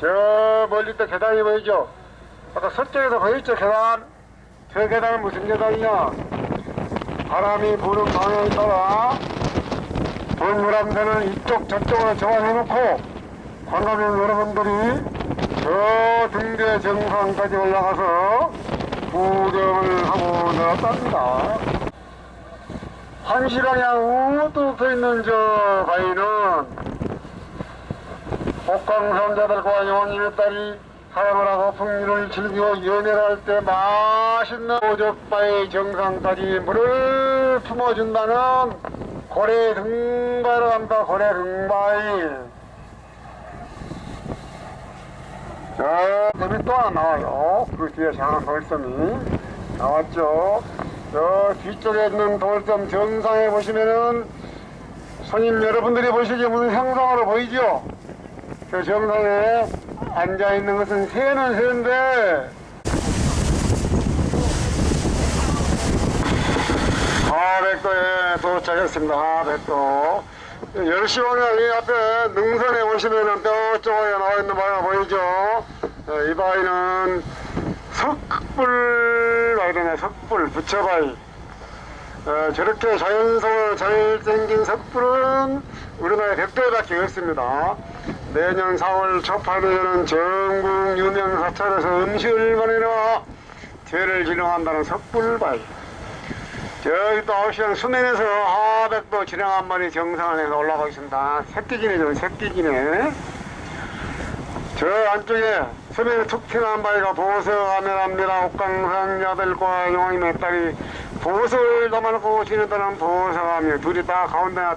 저 멀리 또 계단이 보이죠? 아까 서쪽에서 보였죠 계단? 저 계단은 무슨 계단이냐? 바람이 부는 방향에 따라 돌무람새는 이쪽 저쪽으로 정화해놓고 관광객 여러분들이 저 등대 정상까지 올라가서 구경을 하고 내렸답니다. 한시방향 우뚝 서 있는 저 바위는 복강상자들과 영왕님의 딸이 사랑을 하고 풍류를 즐기고 연애를 할 때 맛있는 오젓바위 정상까지 물을 품어준다는 고래 등바로 한다 고래 등바위 저 점이 또 하나 나와요. 그 뒤에 작은 돌섬이 나왔죠. 저 뒤쪽에 있는 돌섬 정상에 보시면은 손님 여러분들이 보시기에 무슨 형상으로 보이죠? 저 정상에 앉아 있는 것은 새는 새인데 하백도에 도착했습니다. 하백도. 열시 방향 이 앞에 능선에 보시면은 뼈쪽에 나와 있는 바위가 보이죠? 어, 이 바위는 석불 바위네 석불 부처바위. 어, 저렇게 자연성으로 잘 생긴 석불은 우리나라에 백도에밖에 없습니다. 내년 4월 첫판에는 전국 유명 사찰에서 음식을 보내러 죄를 진행한다는 석불바위. 저기 또 아시안 수면에서 하백도 진행 한 마리 정상을 해서 올라가고 있습니다. 새끼기네, 저 새끼기네. 저 안쪽에 수면에 툭 튀어나온 바위가 보석하면합니다. 옥강산 야들과 용왕님의 딸이 보석을 담아놓고 지낸다는 보석하며 둘이 다 가운데 놨다.